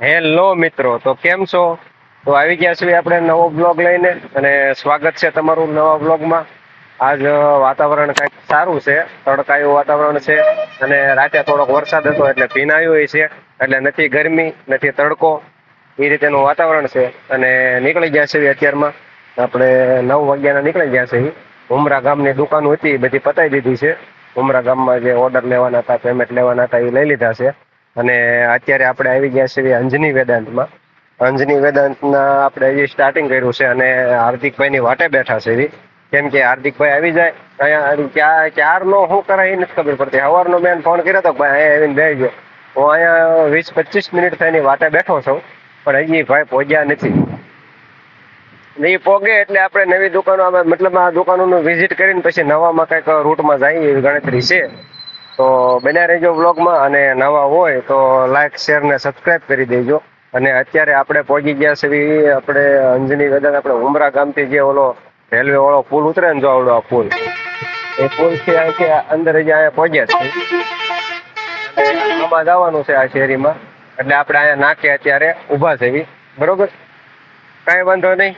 Hello મિત્રો, તો કેમ છો? તો આવી ગયા છીએ આપણે નવો બ્લોગ લઈને અને સ્વાગત છે તમારું નવા બ્લોગમાં. આજ વાતાવરણ કંઈક સારું છે, તડકાયું વાતાવરણ છે અને રાતે થોડોક વરસાદ હતો એટલે ભીનાયું છે, એટલે નથી ગરમી, નથી તડકો. એ રીતેનું વાતાવરણ છે અને નીકળી ગયા છીએ અત્યારમાં. આપણે નવ વાગ્યાના નીકળી ગયા છીએ. ઉમરા ગામની દુકાન હતી બધી પતાવી દીધી છે. ઉમરા ગામમાં જે ઓર્ડર લેવાના હતા પેમેન્ટ લેવાના હતા, એ લઈ લીધા છે. અને અત્યારે આપણે આવી ગયા છીએ અંજની વેદાંતમાં. અંજની વેદાંતના આપણે હજી સ્ટાર્ટિંગ કર્યું છે અને હાર્દિકભાઈની વાટે બેઠા છે કેમ કે હાર્દિકભાઈ આવી જાય, અહીંયા ક્યાં, ક્યારનો, શું કરે એ નથી ખબર પડતી. સવારનો મેં ફોન કર્યો હતો ભાઈ અહીંયા આવીને બેસજો હું અહીંયા વીસ પચીસ મિનિટ થઈને વાટે બેઠો છું, પણ હજી ભાઈ પહોંચ્યા નથી. એ પોગે એટલે આપણે નવી દુકાનો મતલબ આ દુકાનોનું વિઝિટ કરીને પછી નવામાં કંઈક રૂટમાં જઈએ એવી ગણતરી છે. તો બન્યા રહેજો બ્લોગમાં અને નવા હોય તો લાઇક શેર ને સબસ્ક્રાઇબ કરી દેજો. અને અત્યારે આપણે પહોંચી ગયા છે આપણે અંજની વેદન આપણે ઉમરા ગામથી જે ઓલો રેલવે વાળો પુલ ઉતરે ને જો આ પુલ. એ પુલથી અહીંથી અંદર જ અહીંયા પહોંચ્યા છે. આમાં જવાનું છે આ શેરીમાં. એટલે આપણે અહીંયા નાખીએ અત્યારે, ઊભા છે બરોબર? કાંઈ વાંધો નહીં.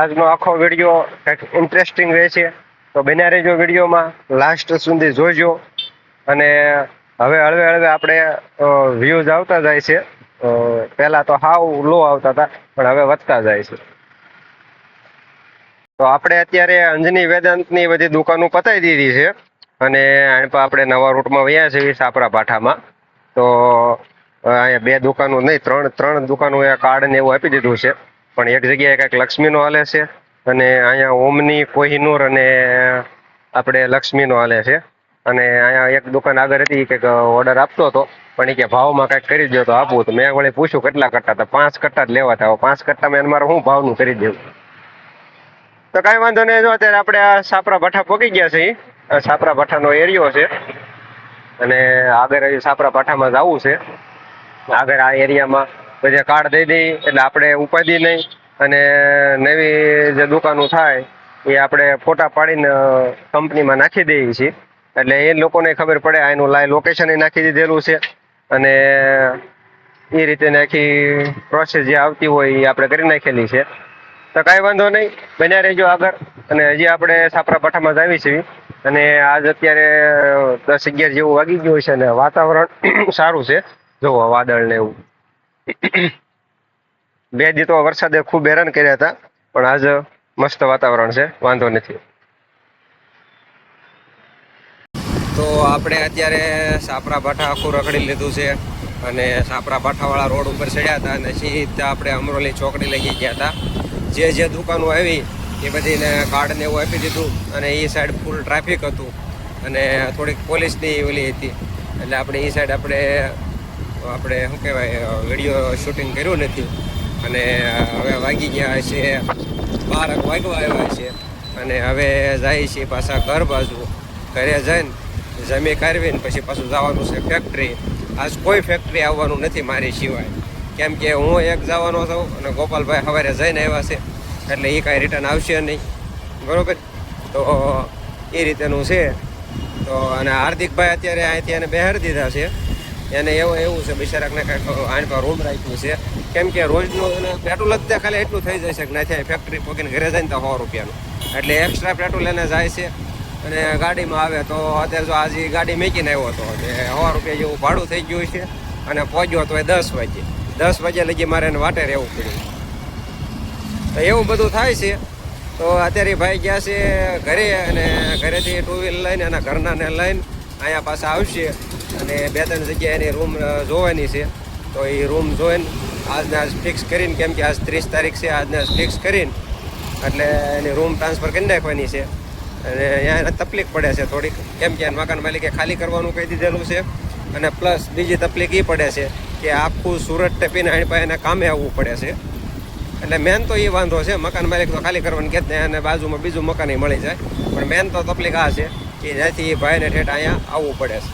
આજનો આખો વીડિયો કંઈક ઇન્ટરેસ્ટિંગ રહેશે. તો બન્યા રહેજો વિડીયોમાં. લાસ્ટ સુધી જોજો. અને હવે હળવે હળવે આપણે વ્યૂઝ આવતા જાય છે. પહેલા તો હાવ લો આવતા હતા, પણ હવે વધતા જાય છે. તો આપણે અત્યારે અંજની વેદાંતની બધી દુકાનો પતાવી દીધી છે અને આપણે નવા રૂટમાં વયા છીએ સાપરા પાઠામાં. તો અહીંયા બે દુકાનો નહીં, ત્રણ ત્રણ દુકાનો એ કાર્ડ ને એવું આપી દીધું છે. પણ એક જગ્યાએ કંઈક લક્ષ્મીનો હાલે છે અને અહીંયા ઓમની, કોહિનૂર અને આપણે લક્ષ્મીનો હાલે છે. અને અહીંયા એક દુકાન આગળ હતી કંઈક ઓર્ડર આપતો હતો. પણ એ કે ભાવમાં કંઈક કરી દો તો આપવું તો મેં વળી પૂછ્યું કેટલા કટ્ટા? હતા પાંચ કટ્ટા જ લેવા હતા. પાંચ કટ્ટામાં એને મારે શું ભાવનું કરી દેવું? તો કાંઈ વાંધો નહીં. જો અત્યારે આપણે આ સાપરા ભઠ્ઠા પહોંચી ગયા છીએ. સાપરા ભઠ્ઠાનો એરિયો છે. અને આગળ સાપરા ભઠ્ઠામાં જવું છે. આગળ આ એરિયામાં પછી કાર્ડ દઈ દઈ, એટલે આપણે ઉપાધિ નહીં. અને નવી જે દુકાનો થાય, એ આપણે ફોટા પાડીને કંપનીમાં નાખી દઈએ છીએ. એટલે એ લોકોને ખબર પડે આ એનું લાઈવ લોકેશન નાખી દીધેલું છે. અને એ રીતે આખી પ્રોસેસ જે આવતી હોય એ આપણે કરી નાખેલી છે. તો કાંઈ વાંધો નહીં, બન્યા રહેજો આગળ. અને હજી આપણે સાપરા પાઠામાં જ આવી છીએ. અને આજ અત્યારે દસ અગિયાર જેવું વાગી ગયું છે અને વાતાવરણ સારું છે. જોવો વાદળ ને એવું. બે દી તો વરસાદે ખૂબ હેરાન કર્યા હતા, પણ આજ મસ્ત વાતાવરણ છે. વાંધો નથી. તો આપણે અત્યારે સાપરા ભાઠા આખું રખડી લીધું છે અને સાપરા ભાઠાવાળા રોડ ઉપર ચડ્યા હતા અને સીધા આપણે અમરોલી ચોકડી લઈ ગયા હતા. જે જે દુકાનો આવી એ બધીને કાર્ડને એવું આપી દીધું અને એ સાઈડ ફૂલ ટ્રાફિક હતું અને થોડીક પોલીસની ઓલી હતી. એટલે આપણે એ સાઈડ આપણે આપણે શું કહેવાય, વીડિયો શૂટિંગ કર્યું નથી. અને હવે વાગી ગયા છે બાર વાગવા આવ્યા છે. અને હવે જાય છે પાછા ઘર બાજુ. ઘરે જઈને જમી કરવીને પછી પાછું જવાનું છે ફેક્ટરી આજ કોઈ ફેક્ટરી આવવાનું નથી મારી સિવાય. કેમ કે હું એક જવાનો છું અને ગોપાલભાઈ સવારે જઈને આવ્યા છે. એટલે એ કાંઈ રિટર્ન આવશે નહીં. બરાબર? તો એ રીતેનું છે. તો અને હાર્દિકભાઈ અત્યારે અહીંથી એને બહાર દીધા છે. એને એવું એવું છે બિચારાકને કાંઈક આણ પર રૂમ રાખ્યું છે. કેમ કે રોજનું એને પેટ્રોલ જ ખાલી એટલું થઈ જાય છે કે નાથી ફેક્ટરી પોકીને ઘરે જાય ને તો સો રૂપિયાનું. એટલે એક્સ્ટ્રા પેટ્રોલ એને જાય છે. અને ગાડીમાં આવે તો અત્યારે જો આજે ગાડી મેકીને આવ્યો હતો એટલે સો રૂપિયા જેવું ભાડું થઈ ગયું છે અને પહોંચ્યો તો એ દસ વાગે. દસ વાગે લગી મારે એને વાટે રહેવું પડ્યું. તો એવું બધું થાય છે. તો અત્યારે ભાઈ ગયા છે ઘરે અને ઘરેથી ટુ વ્હીલ લઈને એના ઘરનાને લઈને અહીંયા પાસે આવશે. અને બે ત્રણ જગ્યાએ એની રૂમ જોવાની છે. તો એ રૂમ જોઈને આજને આજ ફિક્સ કરીને, કેમ કે આજ ત્રીસ તારીખ છે, આજને આજ ફિક્સ કરીને એટલે એની રૂમ ટ્રાન્સફર કરી નાખવાની છે. અને અહીંયા એને તકલીફ પડે છે થોડીક. કેમ કે મકાન માલિકે ખાલી કરવાનું કહી દીધેલું છે અને પ્લસ બીજી તકલીફ એ પડે છે કે આખું સુરત ટપીને આણી પાસે એને કામે આવવું પડે છે. એટલે મેન તો એ વાંધો છે, મકાન માલિક તો ખાલી કરવાનું કે અને બાજુમાં બીજું મકાન મળી જાય. પણ મેન તો તકલીફ આ છે કે જ્યાંથી એ ભાઈને ઠેઠ અહીંયા આવવું પડે છે.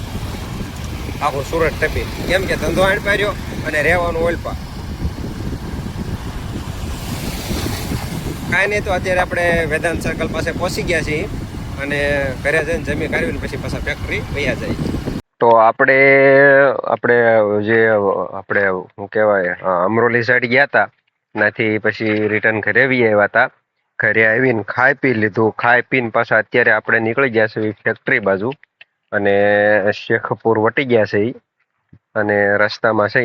આખું સુરત ટપી. કેમ કે ધંધો આણ પાર્યો અને રહેવાનું ઓલપા. કાંઈ નહીં, તો અત્યારે આપણે વેદાંત સર્કલ પાસે પહોંચી ગયા છીએ અને ઘરે જઈને જમી કાઢવીને પછી પાછા ફેક્ટરી વૈયા જાય. તો આપણે આપણે જે, આપણે શું કહેવાય અમરોલી સાઈડ ગયા હતા નાથી પછી રિટર્ન ઘરે આવી આવ્યા હતા ઘરે આવીને ખાઈ પી લીધું, ખાઈ પીને પાછા અત્યારે આપણે નીકળી ગયા છે ફેક્ટરી બાજુ અને શેખપુર વટી ગયા છે અને રસ્તામાં છે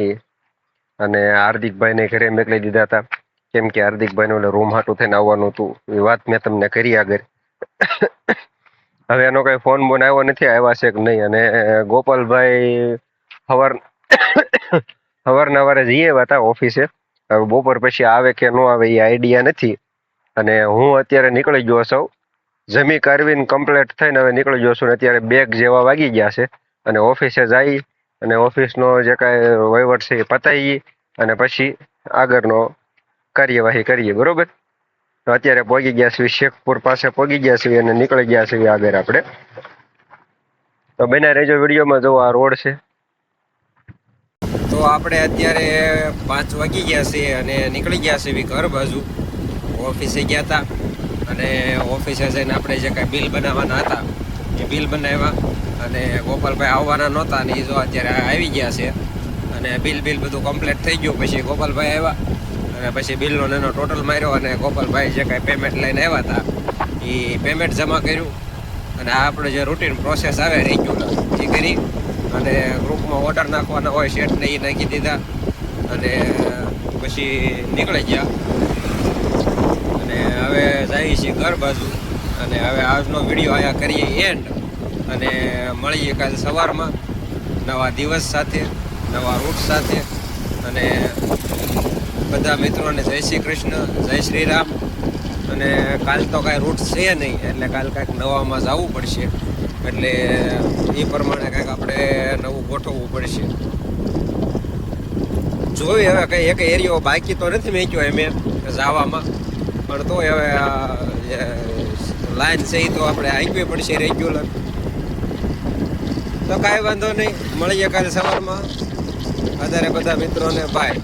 અને હાર્દિકભાઈને ઘરે મોકલી દીધા હતા કેમ કે હાર્દિકભાઈને એટલે રૂમ હાટું થઈને આવવાનું હતું. એ વાત મેં તમને કરી આગળ. હવે એનો કઈ ફોન બોન આવ્યો નથી, આવ્યા છે કે નહીં? અને ગોપાલભાઈ સવાર સવારનવારે જઈએ હતા ઓફિસે. હવે બપોર પછી આવે કે ન આવે એ આઈડિયા નથી. અને હું અત્યારે નીકળી ગયો છું. જમી કરવીને કમ્પ્લીટ થઈને હવે નીકળી ગયો છું ને અત્યારે બેગ જેવા વાગી ગયા છે. અને ઓફિસે જઈ અને ઓફિસનો જે કાંઈ વહીવટ છે એ પતાવી અને પછી આગળનો કાર્યવાહી કરીએ, બરોબર? તો અત્યારે પહોંચી ગયા છીએ, શેખપુર પાસે પહોંચી ગયા છીએ અને નીકળી ગયા છીએ આગળ આપણે. તો બેના રેજો વિડીયોમાં, જો આ રોડ છે. તો આપણે અત્યારે પાંચ વાગી ગયા છીએ અને નીકળી ગયા છીએ ઘર બાજુ. ઓફિસે ગયા હતા અને ઓફિસે જઈને આપણે જે કાંઈ બિલ બનાવવાના હતા, એ બિલ બનાવ્યા. અને ગોપાલભાઈ આવવાના નહોતા ને એ જો અત્યારે આવી ગયા છે. અને બિલ બિલ બધું કમ્પ્લીટ થઈ ગયું, પછી ગોપાલભાઈ આવ્યા. અને પછી બિલનો એનો ટોટલ માર્યો અને ગોપાલભાઈ જે કાંઈ પેમેન્ટ લઈને આવ્યા હતા, એ પેમેન્ટ જમા કર્યું. અને આ આપણે જે રૂટીન પ્રોસેસ આવે રેગ્યુલર એ કરી અને ગ્રુપમાં ઓર્ડર નાખવાના હોય શેઠને એ નાખી દીધા. અને પછી નીકળી ગયા. અને હવે જઈએ છીએ ઘર બાજુ. અને હવે આજનો વીડિયો અહીંયા કરીએ એન્ડ અને મળીએ કાલે સવારમાં. નવા દિવસ સાથે, નવા રૂટ સાથે. અને બધા મિત્રોને જય શ્રી કૃષ્ણ, જય શ્રી રામ. અને કાલ તો કાંઈ રૂટ છે નહીં, એટલે કાલ કાંઈક નવામાં જવું પડશે. એટલે એ પ્રમાણે કાંઈક આપણે નવું ગોઠવવું પડશે. જોયું હવે કંઈ એક એરિયો બાકી તો નથી મેક્યો એમ જવામાં. પણ તોય હવે લાઈન છે તો આપણે હાંકવી પડશે રેગ્યુલર તો કાંઈ વાંધો નહીં, મળીએ કાલે સવારમાં. અત્યારે બધા મિત્રોને બાય